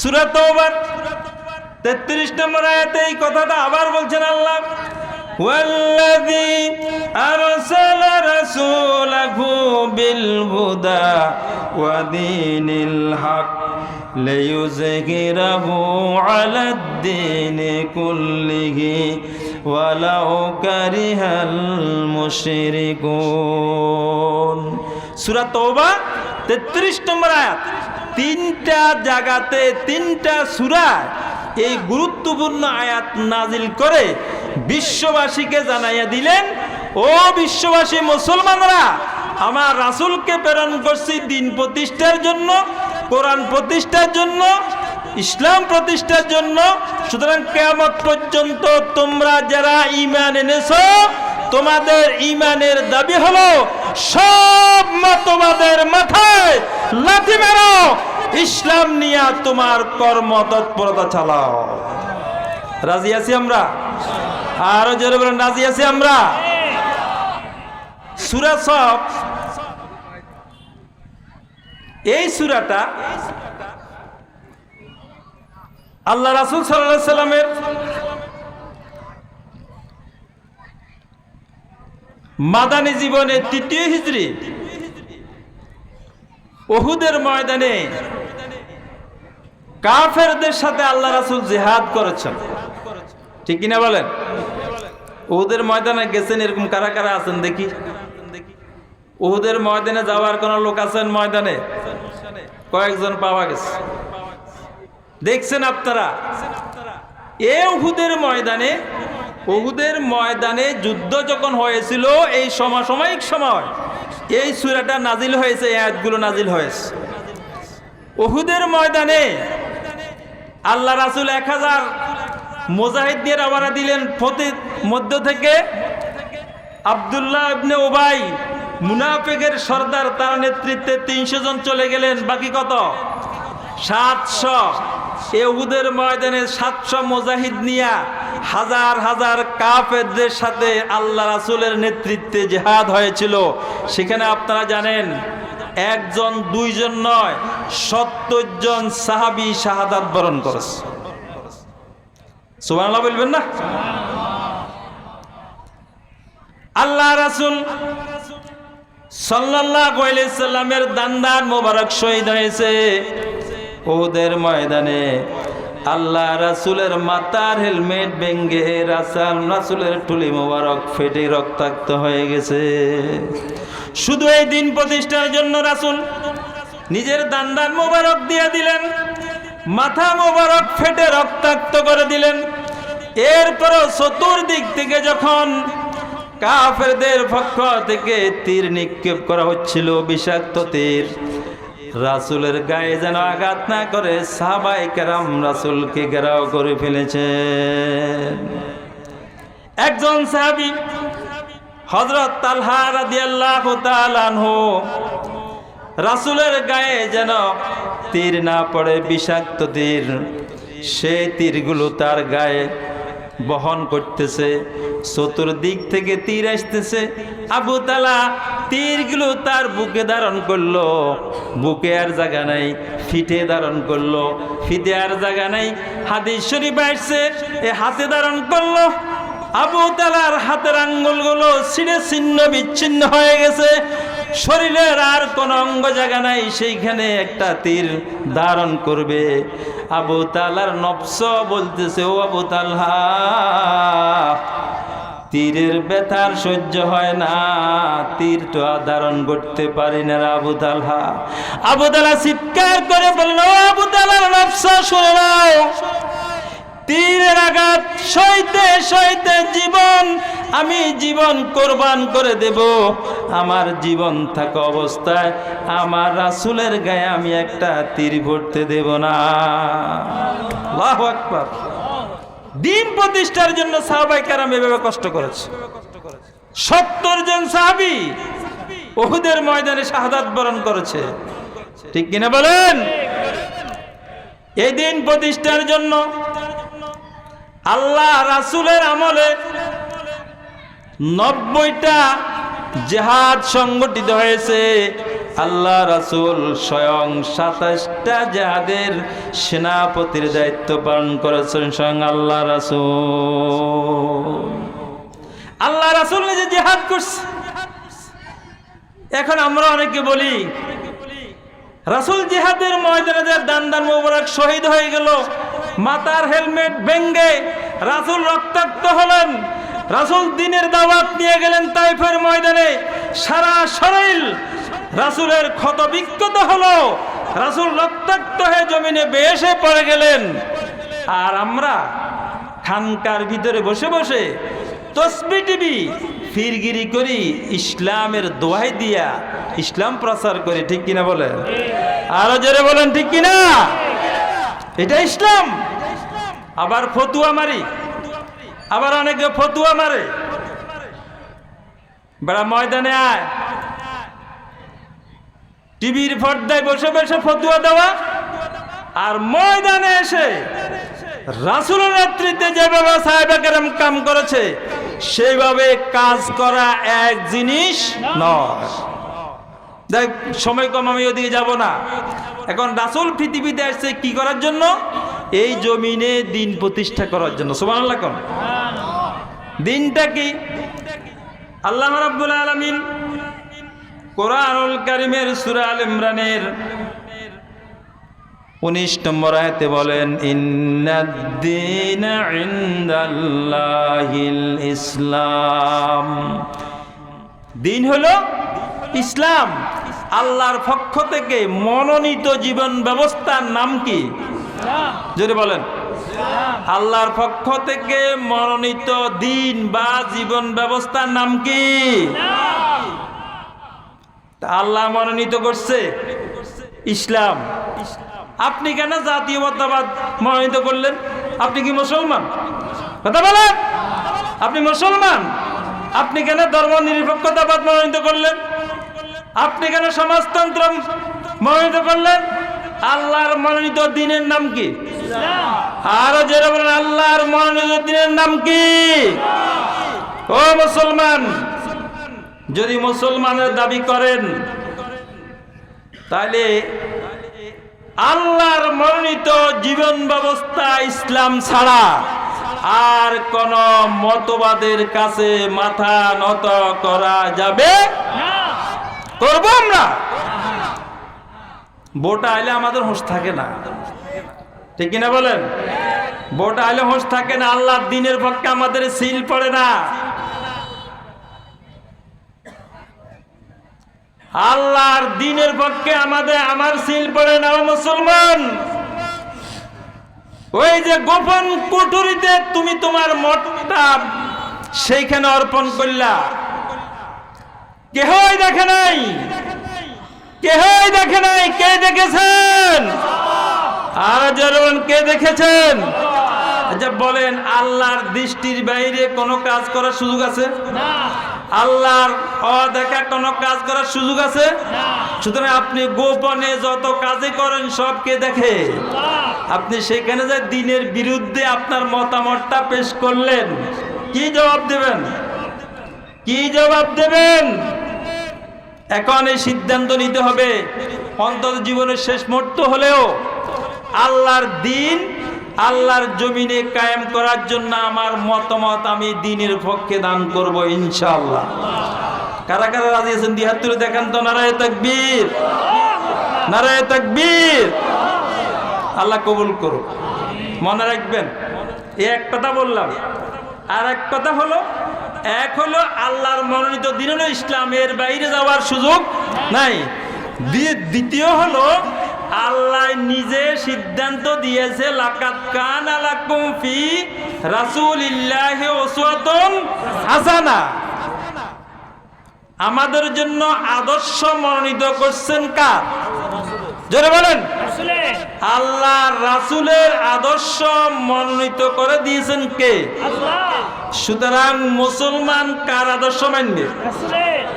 সূরা তওবার 33 নম্বর আয়াতে এই কথাটা আবার বলছেন আল্লাহ والذي أرسل رسوله بالهدى ودين الحق ليظهره على الدين كله ولو كره المشركون সূরা তওবা 33 নম্বর আয়াত তিনটা জায়গাতে তিনটা সূরায় এই গুরুত্বপূর্ণ আয়াত নাজিল করে বিশ্ববাসীকে জানাইয়া দিলেন, ও বিশ্ববাসী মুসলমানরা, আমার রাসূলকে প্রেরণ করছি দিন প্রতিষ্ঠার জন্য, কোরআন প্রতিষ্ঠার জন্য, ইসলাম প্রতিষ্ঠার জন্য। সুতরাং কেমন পর্যন্ত তোমরা যারা ঈমান এনেছো, তোমাদের ঈমানের দাবি হলো, সব তোমাদের মাথায় লাথি মেরো। ইসলাম নিয়া তোমার কর্ম তৎপরতা চালাও। রাজি আছি আমরা? আরও জোরে বলেন, রাজি আছি আমরা? সুরা সব এই সুরাটা আল্লাহ রাসুল সাল্লাহ সাল্লামের মাদানী জীবনে তৃতীয় হিজড়ি ওহুদের ময়দানে কাফেরদের সাথে আল্লাহ রাসুল জেহাদ করেছেন। ঠিক কিনা বলেন? ওহুদের ময়দানে গেছেন এরকম কারা কারা আছেন দেখি? ওহুদের ময়দানে যাওয়ার কোন লোক আছেন ময়দানে? কয়েকজন পাওয়া গেছে। দেখছেন আপনারা? এ উহুদের ময়দানে উহুদের ময়দানে যুদ্ধ যখন হয়েছিল, এই সমসাময়িক সময় এই সুরাটা নাজিল হয়েছে, এই আয়াতগুলো নাজিল হয়েছে। উহুদের ময়দানে আল্লাহ রাসুল এক হাজার মোজাহিদ দিয়ে রওনা দিলেন ফতে মধ্য থেকে। আবদুল্লাহ ইবনে ওবাই মুনাফেকের সর্দার, তার নেতৃত্বে তিনশো জন চলে গেলেন, বাকি কত? সাতশো। এহুদের ময়দানে সাতশো মুজাহিদ নিয়া হাজার হাজার কাফেরদের সাথে আল্লাহ রাসুলের নেতৃত্বে জেহাদ হয়েছিল। সেখানে আপনারা জানেন, একজন, দুইজন নয়, সত্তর জন সাহাবি শাহাদাত বরণ করেছে। সুবহানাল্লাহ বলবেন না? আল্লাহ রাসুল আলাইহি সাল্লামের দান্দার মোবারক শহীদ হয়েছে। ওদের ময়দানে আল্লাহ রাসুলের মাতার হেলমেট ভেঙ্গে রাসাল রাসুলের টুলি মোবারক ফেটে রক্তাক্ত হয়ে গেছে। শুধু এই দিন প্রতিষ্ঠার জন্য রাসুল নিজের দান্দার মোবারক দিয়ে দিলেন, মাথা মোবারক ফেটে রক্তাক্ত করে দিলেন। এরপরও চতুর্দিক থেকে যখন কাফেরদের পক্ষ থেকে তীর নিক্ষেপ করা হচ্ছিল, বিষাক্ত তীর রাসুলের গায়ে যেন আঘাত না করে সাবাই কেরাম রাসুলকে ঘেরাও করে ফেলেছে। একজন সাহাবি হজরত তালহা রাদিয়াল্লাহু তাআলা আনহু, রাসুলের গায়ে যেন তীর না পড়ে, বিষাক্ত তীর সেই তীরগুলো তার গায়ে বহন করতেছে, চতুর্দিক থেকে তীর আসতেছে। আবু তালা তীরগুলো তার বুকে ধারণ করল, বুকে আর জায়গা নাই, ফিটে ধারণ করল, ফিটে আর জায়গা নাই। হাদিস শরীফ আসছে, এ হাতে ধারণ করল, আবু তালার হাতের আঙ্গুলগুলো ছিঁড়ে ছিন্ন বিচ্ছিন্ন হয়ে গেছে। শরীরের আর কোন অঙ্গ জায়গা নাই, সেইখানে একটা তীর ধারণ করবে। আবু তালার নবস বলতেছে, ও আবু তালহা, তীরের ব্যথার সহ্য হয় না, তীর তো ধারণ করতে পারি না আবু তালহা। আবু তালা চিৎকার করে বলল, "ও আবু তালার নবস শুনে নাও। তীরের আঘাত সইতে সইতে জীবন, আমি জীবন কোরবান করে দেব। আমার জীবন থাকা অবস্থায় আমার রাসুলের গায়ে আমি একটা তীর ভরতে দেব না। আকবার। দিন প্রতিষ্ঠার জন্য সাহাবাই কারাম এভাবে কষ্ট করেছে। সত্তর জন সাহাবি ওহুদের ময়দানে শাহাদাত বরণ করেছে। ঠিক কিনা বলেন? এই দিন প্রতিষ্ঠার জন্য আল্লাহ রাসুলের আমলে নব্বইটা জেহাদ সংগঠিত হয়েছে। আল্লাহ রাসূল স্বয়ং সাতাশটা জেহাদের সেনাপতির দায়িত্ব পালন করেছেন স্বয়ং আল্লাহ রাসূল। আল্লাহ রাসূল নিজে জেহাদ করছে। এখন আমরা অনেকে বলি, রাসূল জেহাদের ময়দানে দান দান মোবারক শহীদ হয়ে গেল মাথার হেলমেট ভেঙ্গে রাসূল রক্তাক্ত হলেন। রাসূল দিনের দাওয়াত নিয়ে গেলেন তাইফের ময়দানে। সারা শরীর রাসূলের ক্ষত বিক্ষত হলো। রাসূল রক্তাক্ত হয়ে জমিনে বেশে পড়ে গেলেন। আর আমরা খানকার ভিতরে বসে বসে তসবি টিভি, ফিরগিরি করি, ইসলামের দোহাই দিয়া ইসলাম প্রচার করি, ঠিক কিনা বলেন? আরও জোরে বলেন, ঠিক কিনা? এটা ইসলাম। আবার ফতুয়া মারি। আবার অনেকে ফতুয়া মারে। বেড়া ময়দানে আয়। টিভির পর্দায় বসে বসে ফতুয়া দেওয়া। আর ময়দানে এসে রাসুলের নেতৃত্বে যেভাবে সাহেবাকেরাম কাম করেছে, সেইভাবে কাজ করা এক জিনিস নয়। দেখ, সময় কম আমি ওদিকে যাব না। এখন রাসুল পৃথিবীতে আসছে কি করার জন্য? এই জমিনে দিন প্রতিষ্ঠা করার জন্য। আল্লাহ কোন। দিনটা কি? আল্লাহ রাব্বুল আলামিন কোরআনুল কারিমের সূরা আল ইমরানের উনিশ নম্বর আয়তে বলেন ইসলাম। দিন হলো ইসলাম। আল্লাহর পক্ষ থেকে মনোনীত জীবন ব্যবস্থার নাম কি? যদি বলেন। আল্লাহর পক্ষ থেকে মনোনীত দিন বা জীবন ব্যবস্থার নাম কি? আল্লাহ মনোনীত করছে ইসলাম। আপনি কেন জাতীয়তাবাদ মনোনীত করলেন? আপনি কি মুসলমান? কথা বলেন। আপনি মুসলমান? আপনি কেন ধর্ম নিরপেক্ষতাবাদ মনোনীত করলেন? আপনি কেন সমাজতন্ত্র মনোনীত করলেন? আল্লাহর মনোনীত দিনের নাম কি? আরও যেটা বলেন, আল্লাহর মনোনীত দিনের নাম কি? ও মুসলমান, যদি মুসলমানের দাবি করেন তাহলে আল্লাহর মনোনীত জীবন ব্যবস্থা ইসলাম ছাড়া আর কোন মতবাদের কাছে মাথা নত করা যাবে? করব আমরা। বোটা আইলে আমাদের হোশ থাকে না। ঠিক কিনা বলেন? বোটা আইলে হোশ থাকে না, আল্লাহর দিনের পক্ষে আমাদের সিল পড়ে না। আল্লাহর দিনের পক্ষে আমাদের, আমার সিল পড়ে না মুসলমান। ওই যে গোপন কুঠুরিতে তুমি তোমার মঠটা সেইখানে অর্পণ করলা। কেহই দেখে নাই? কেহই দেখে নাই, কে দেখেছেন? আর কে দেখেছেন? আচ্ছা বলেন, আল্লাহর দৃষ্টির বাইরে কোনো কাজ করার সুযোগ আছে? আল্লাহর অদেখা কোনো কাজ করার সুযোগ আছে? সুতরাং আপনি গোপনে যত কাজে করেন সবকে দেখে? আপনি সেখানে যে দিনের বিরুদ্ধে আপনার মতামতটা পেশ করলেন, কি জবাব দেবেন? কি জবাব দেবেন? এখন এই সিদ্ধান্ত নিতে হবে। অন্তত জীবনের শেষ মুহূর্ত হলেও আল্লাহর দিন, আল্লাহর জমিনে কায়েম করার জন্য আমার মতামত আমি দিনের পক্ষে দান করব ইনশাল্লাহ কারা কারা রাজি আছেন? দিহাত তুলে দেখান তো, নারায় তাকবীর। নারায় তাকবীর। আল্লাহ কবুল করো মনে রাখবেন, এই এক কথা বললাম। আর এক কথা হলো এক হলো আল্লাহর মনোনীত দিন হলো ইসলামের বাইরে যাওয়ার সুযোগ নাই। দ্বি- দ্বিতীয় হলো, আল্লাহ নিজে সিদ্ধান্ত দিয়েছে লাকাত কান আলাকুম ফি রাসূলিল্লাহি উসওয়াতুন হাসানা। আমাদের জন্য আদর্শ মনোনীত করছেন কার? জোরে বলেন। আল্লাহ রাসূলের আদর্শ মনোনীত করে দিয়েছেন কে? সুতরাং মুসলমান কার আদর্শ মানবে?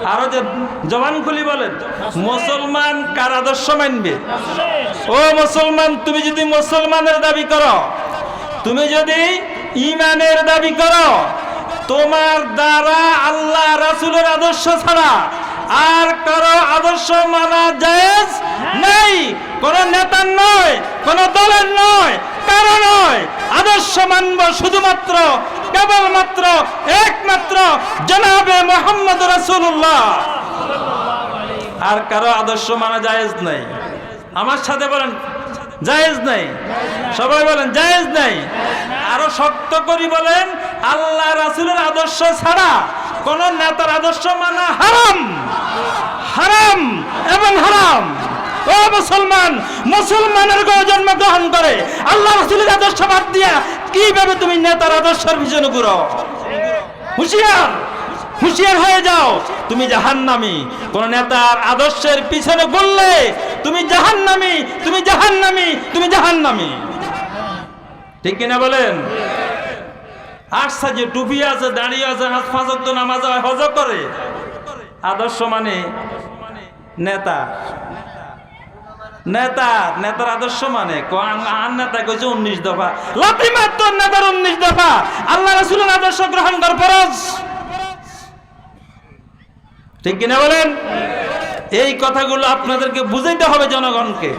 আরও যে জবান খুলি বলেন মুসলমান কার আদর্শ মানবে? ও মুসলমান তুমি যদি মুসলমানের দাবি করো তুমি যদি ইমানের দাবি করো তোমার দ্বারা আল্লাহ রাসূলের আদর্শ ছাড়া আর কারও আদর্শ মানা জায়েজ নেই। কোন নেতার নয়, কোন দলের নয়, কারও নয়। আদর্শ মানব শুধুমাত্র, কেবলমাত্র, একমাত্র জনাবে মোহাম্মদ রাসূলুল্লাহ। আর কারও আদর্শ মানা জায়েজ নাই। আমার সাথে বলেন, জায়েজ নাই? সবাই বলেন, জায়েজ নাই। আরও শক্ত করি বলেন, আল্লাহ রাসুলের আদর্শ ছাড়া কোন নেতার আদর্শ মানা হারাম। হারাম এবং হারাম। ও মুসলমান, মুসলমানের গো জন্মগ্রহণ করে আল্লাহ রাসূলের আদর্শ বাদ দিয়া কীভাবে তুমি নেতার আদর্শের পিছনে ঘুরো? হুঁশিয়ার হুঁশিয়ার হয়ে যাও। তুমি জাহান্নামী। কোন নেতার আদর্শের পিছনে বললে তুমি জাহান্নামী তুমি জাহান্নামী তুমি জাহান্নামী। ঠিক কিনা বলেন? আচ্ছা যে টুপি আছে, দাঁড়িয়ে আছে হাত ফাঁসক তো নামাজ হয়, হজ করে। আদর্শ মানে নেতা। নেতা, নেতার আদর্শ মানে আর নেতা কইছে উনিশ দফা। লাথি মাত্র নেতার উনিশ দফা। আল্লাহ রাসূলের আদর্শ গ্রহণ কর, ফরজ। ঠিক কিনা বলেন? এই কথাগুলো আপনাদেরকে বুঝাইতে হবে জনগণকে।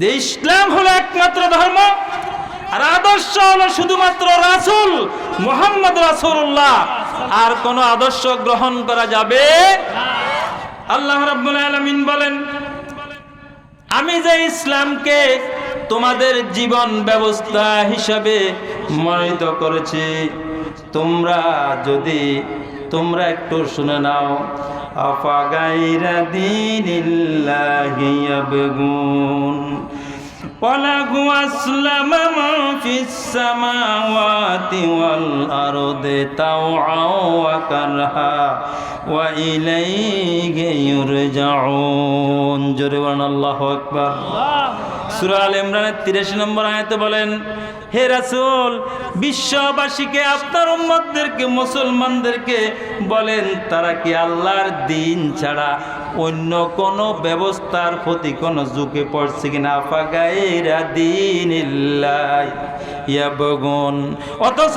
যে ইসলাম হলো একমাত্র ধর্ম আর আদর্শ হলো শুধুমাত্র রাসূল মোহাম্মদ রাসূলুল্লাহ। আর কোন আদর্শ গ্রহণ করা যাবে আল্লাহ আলামিন বলেন, আমি যে ইসলামকে তোমাদের জীবন ব্যবস্থা হিসাবে মনোনীত করেছি, তোমরা যদি, তোমরা একটু শুনে নাও, আফা গাইরা ইয়াবগুন। وله أسلم من في السماوات والأرض طوعا وكرها وإليه يرجعون جربان الله أكبر সুরা আল ইমরানের তিরাশি নম্বর আয়াতে বলেন হে রাসূল বিশ্ববাসীকে আপনার উম্মতদেরকে মুসলমানদেরকে বলেন তারা কি আল্লাহর দিন ছাড়া অন্য কোন ব্যবস্থার প্রতি কোন ঝুঁকে পড়ছে কিনা? ফাগাইরা দিন অথচ,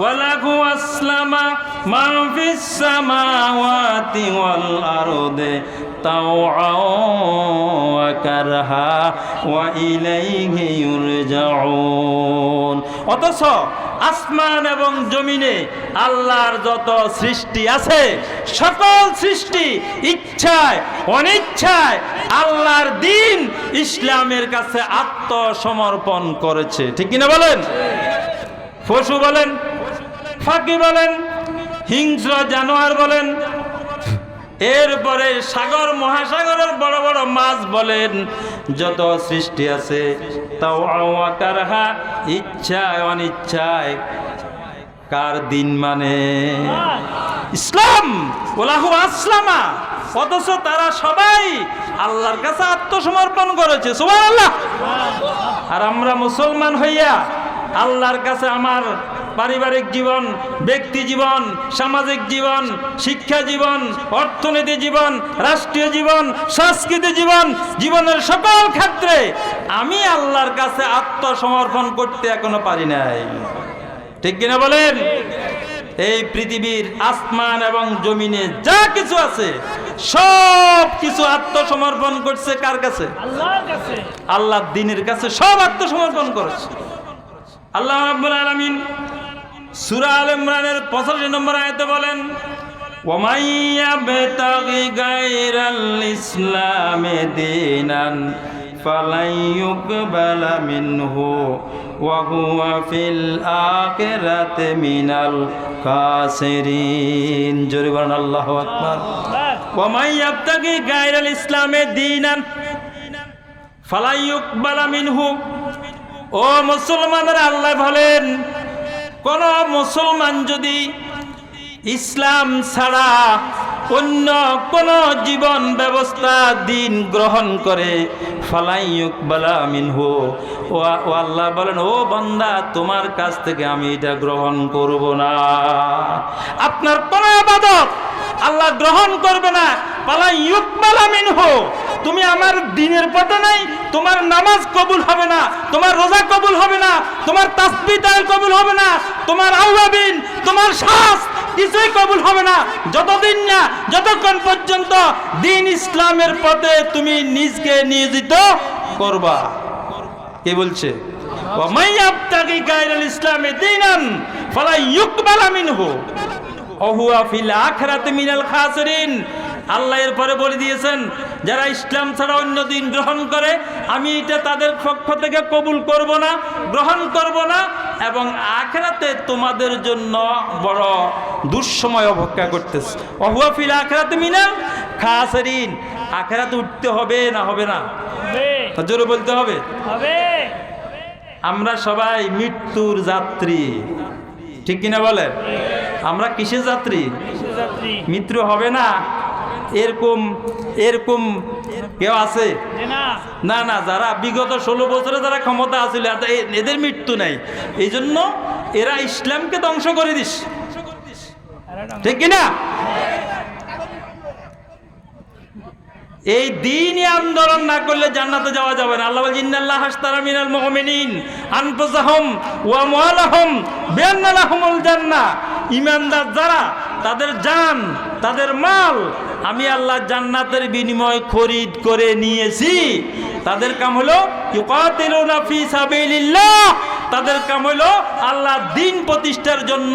ওয়ালাহু আসলামা মা ফিস সামাওয়াতি ওয়াল আরদে। طوعا وكرها وإليه يرجعون অথচ আসমান এবং জমিনে আল্লাহর যত সৃষ্টি আছে সকল সৃষ্টি ইচ্ছায় অনিচ্ছায় আল্লাহর দিন ইসলামের কাছে আত্মসমর্পণ করেছে ঠিক কিনা বলেন পশু বলেন ফাঁকি বলেন হিংস্র জানোয়ার বলেন এরপরে সাগর, মহাসাগরের বড় বড় মাছ বলেন, যত সৃষ্টি আছে, তাও আওয়াকারহা ইচ্ছায় অনিচ্ছায়, কার দিন মানে? ইসলাম ওলাহু আসলামা অথচ তারা সবাই আল্লাহর কাছে আত্মসমর্পণ করেছে, সুবহানাল্লাহ। আর আমরা মুসলমান হইয়া আল্লাহর কাছে আমার পারিবারিক জীবন ব্যক্তি জীবন সামাজিক জীবন শিক্ষা জীবন অর্থনীতি জীবন রাষ্ট্রীয় জীবন সংস্কৃতি জীবন জীবনের সকল ক্ষেত্রে আমি আল্লাহর কাছে আত্মসমর্পণ করতে এখনও পারি নাই। ঠিক কিনা বলেন? এই পৃথিবীর আসমান এবং জমিনে যা কিছু আছে সব কিছু আত্মসমর্পণ করছে কার কাছে? আল্লাহর আল্লাহ দিনের কাছে সব আত্মসমর্পণ করেছে। আল্লাহ রাব্বুল আলামিন সূরা আল ইমরানের 85 নম্বর আয়াতে বলেন وَمَن يَبْتَغِ غَيْرَ الْإِسْلَامِ دِينًا فَلَن يُقْبَلَ مِنْهُ وَهُوَ فِي الْآخِرَةِ مِنَ الْخَاسِرِينَ জোরে বলেন আল্লাহু আকবার وَمَن يَبْتَغِ غَيْرَ الْإِسْلَامِ دِينًا فَلَن يُقْبَلَ مِنْهُ ও মুসলমানরা, আল্লাহ বলেন, কোন মুসলমান যদি ইসলাম ছাড়া অন্য কোন জীবন ব্যবস্থা দিন গ্রহণ করে ফালাইয়ুক বালা মিনহু ও আল্লাহ বলেন, ও বান্দা, তোমার কাছ থেকে আমি এটা গ্রহণ করব না। আপনার কোন আবাদত আল্লাহ গ্রহণ করবে না। পালা ইউকমালা মিনহু। তুমি আমার দিনের পথে নাই, তোমার নামাজ কবুল হবে না, তোমার রোজা কবুল হবে না, তোমার তাসবিদায় কবুল হবে না, তোমার আউয়াবিন তোমার শ্বাস কিছুই কবুল হবে না। যতদিন না, যতক্ষণ পর্যন্ত দিন ইসলামের পথে তুমি নিজকে নিয়োজিত করবা। কে বলছে? ও মাইয়াবতাকি গায়রুল ইসলামে দিনান, ফলা ইউকবালা মিনহু। অহুয়া ফিল আখরাতে মিনাল খাসরিন। আল্লাহ এরপরে বলে দিয়েছেন যারা ইসলাম ছাড়া অন্য দিন গ্রহণ করে আমি এটা তাদের পক্ষ থেকে কবুল করব না গ্রহণ করব না এবং আখেরাতে তোমাদের জন্য বড় দুঃসময় অপেক্ষা করতেছে। অহুয়া ফিল আখেরাতে মিনাল খাসরিন। আখেরাতে উঠতে হবে না হবে না? জোরে বলতে হবে। আমরা সবাই মৃত্যুর যাত্রী। ঠিক কিনা বলেন? আমরা কিসের যাত্রী? মৃত্যু হবে না? এরকম এরকম কেউ আছে? না। না যারা বিগত ষোলো বছরে যারা ক্ষমতা আছিল এদের মৃত্যু নাই। এই জন্য এরা ইসলামকে ধ্বংস করে দিস। ঠিক কিনা? এই দিনই আন্দোলন না করলে জান্নাতে যাওয়া যাবে না। আল্লাহ বলছে ইন্নাল্লাহ হাসতারা মিনাল মুমিনিন আনফুসাহুম ওয়া আমওয়ালাহুম বিআন্না লাহুমুল জান্নাহ। ঈমানদার যারা তাদের জান তাদের মাল আমি আল্লাহ জান্নাতের বিনিময় খরিদ করে নিয়েছি। তাদের কাম হলো তাদের কাম হলো আল্লাহ দিন প্রতিষ্ঠার জন্য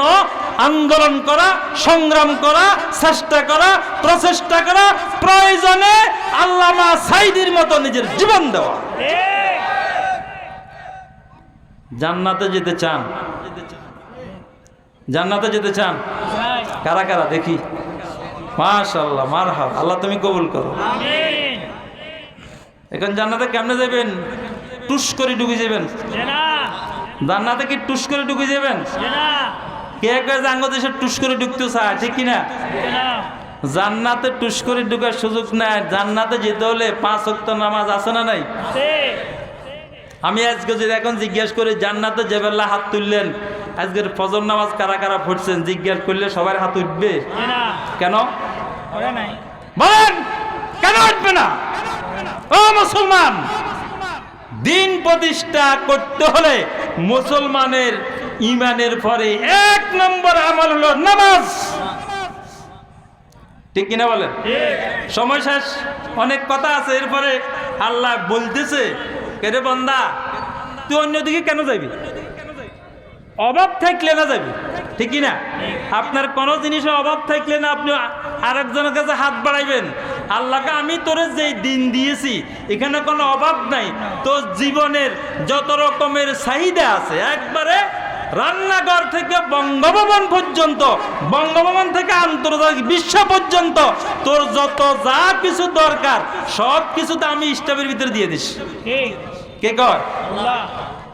আন্দোলন করা সংগ্রাম করা চেষ্টা করা প্রচেষ্টা করা প্রয়োজনে আল্লামা সাইদির মতো নিজের জীবন দেওয়া। জান্নাতে যেতে চান যেতে চান? জান্নাতে যেতে চান? কারা কারা? দেখি। মাশাল্লাহ মারহাব। আল্লাহ তুমি কবুল করো। এখন জান্নাতে কেমনে যাবেন? টুস করে ঢুকে যাবেন? জান্নাতে কি টুস করে ঢুকে যাবেন? কে কে জাঙ্গ দেশে টুস করে ঢুকতে চায় ঠিক কিনা? না জান্নাতে টুস করে ঢুকার সুযোগ নাই। জান্নাতে যেতে হলে পাঁচ ওয়াক্ত নামাজ আছে না নাই? আমি আজকে যদি এখন জিজ্ঞেস করি জান্নাতে জেবেল্লা হাত তুললেন আজকের ফজর নামাজ কারা কারা ফুটছেন জিজ্ঞাসা করলে সবার হাত উঠবে। কেন? নাই। বলেন কেন উঠবে না? ও মুসলমান দিন প্রতিষ্ঠা করতে হলে মুসলমানের ইমানের পরে এক নম্বর আমল হলো নামাজ। ঠিক কিনা বলেন? সময় শেষ অনেক কথা আছে এরপরে আল্লাহ বলতেছে কেরে বন্দা তুই অন্যদিকে কেন যাবি? অভাব থাকলে না যাবি ঠিক না আপনার কোনো জিনিসের অভাব থাকলে না আপনি আরেকজনের কাছে হাত বাড়াইবেন। আল্লাহকে আমি তোরে যেই দিন দিয়েছি এখানে কোনো অভাব নাই। তোর জীবনের যত রকমের চাহিদা আছে একবারে রান্নাঘর থেকে বঙ্গভবন পর্যন্ত বঙ্গভবন থেকে আন্তর্জাতিক বিশ্ব পর্যন্ত তোর যত যা কিছু দরকার সব কিছুতে আমি স্টাফের ভিতরে দিয়ে দিস। কে? কর আল্লাহ।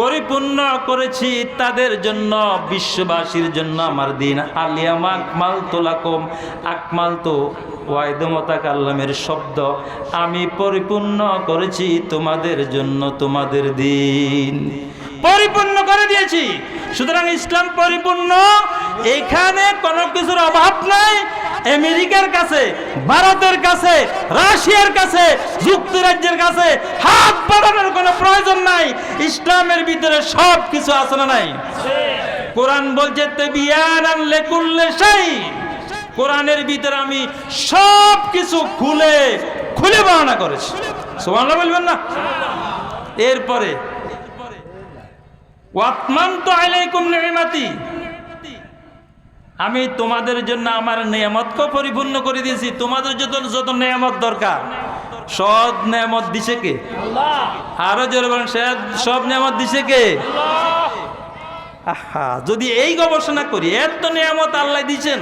পরিপূর্ণ করেছি তাদের জন্য, বিশ্ববাসীর জন্য আমার দিন। আলিয়াম আকমাল তোলাকম আকমাল তো ওয়াইদমতা কাল্লামের শব্দ, আমি পরিপূর্ণ করেছি তোমাদের জন্য তোমাদের দিন। পরিপূর্ণ করে দিয়েছি। সুতরাং ইসলাম পরিপূর্ণ। এখানে কোনো কিছুর অভাব নাই। আমেরিকার কাছে, ভারতের কাছে, রাশিয়ার কাছে, যুক্তরাজ্যের কাছে হাত বাড়ানোর কোনো প্রয়োজন নাই। ইসলামের ভিতরে সব কিছু আছে না নাই। কোরআন বলছে, তেবিয়ান আনলে কুল্লে সাই কোরআনের ভিতরে আমি সব কিছু খুলে খুলে বর্ণনা করেছি। সুবহানাল্লাহ বলবেন না? এরপরে আমি তোমাদের জন্য আমার নিয়ামতকে পরিপূর্ণ করে দিয়েছি। তোমাদের যত যত নিয়ামত দরকার সব নিয়ামত দিছে কে? আরও জোরে বলেন সব নিয়ামত দিছে কে? যদি এই গবেষণা করি, এত নিয়ামত আল্লাহ দিছেন।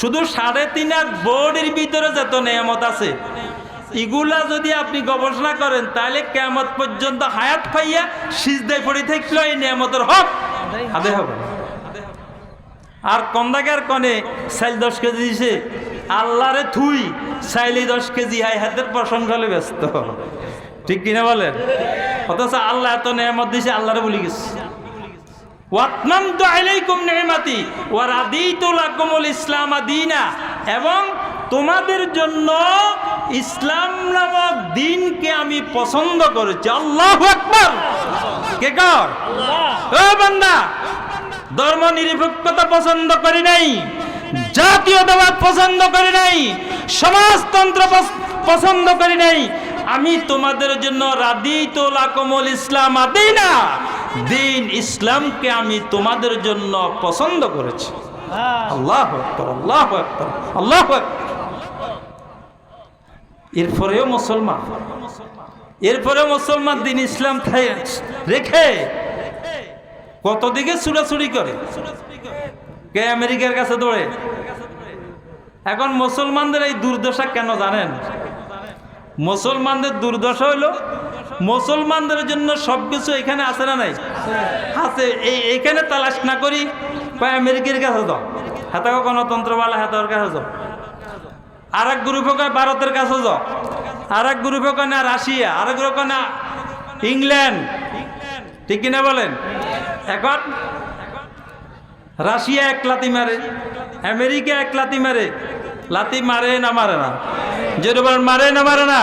শুধু সাড়ে তিন হাত বোর্ডের ভিতরে যত নিয়ামত আছে এগুলা যদি আপনি গবেষণা করেন, তাহলে কেমত পর্যন্ত হায়াত পাইয়া সিজদায় পড়ে থাকল এই নিয়ামতের হক আদে হবে। আর কন্দাকার কনে? সাইল দশ কেজি দিছে। আল্লাহরে থুই, চাইলে দশ কেজি হাই হাতের প্রশংসা হলে ব্যস্ত। ঠিক কিনা বলেন? অথচ আল্লাহ এত নেয়ামত দিছে, আল্লাহরে বলি গেছে। ওয়াতমামতু আলাইকুম নি'মাতি ওয়া রাদিতু লাকুমুল ইসলাম দীনা এবং তোমাদের জন্য ইসলাম নামক দিনকে আমি পছন্দ করেছি। আল্লাহু আকবার। কে কর? ও বান্দা ধর্ম নিরপেক্ষতা পছন্দ করি নাই জাতীয়তাবাদ পছন্দ করি নাই সমাজতন্ত্র পছ- পছন্দ করি নাই। আমি তোমাদের জন্য রাদিত লাকমল ইসলাম আদি না। দিন ইসলামকে আমি তোমাদের জন্য পছন্দ করেছি। আল্লাহ আল্লাহ আল্লাহ এরপরেও মুসলমান। এরপরে মুসলমান দিন ইসলাম রেখে কত দিকে ছুড়াছুড়ি করে? আমেরিকার কাছে দৌড়ে? এখন মুসলমানদের এই দুর্দশা কেন জানেন? মুসলমানদের দুর্দশা হইল মুসলমানদের জন্য সবকিছু এখানে আছে না নাই? আছে, এই এখানে তালাশ না করি আমেরিকার কাছে যাও। হাতাকে গণতন্ত্র বলা হাতার কাছে যাও। আর এক গ্রুপে কয় ভারতের কাছে যাও। আর এক গ্রুপে কয় না, রাশিয়া। আর এক গ্রুপে না, ইংল্যান্ড। ঠিক কিনা বলেন? এখন রাশিয়া এক লাতি মারে, আমেরিকা এক লাতি মারে লাতি মারে না মারে না। বলেন মারে না মারে না।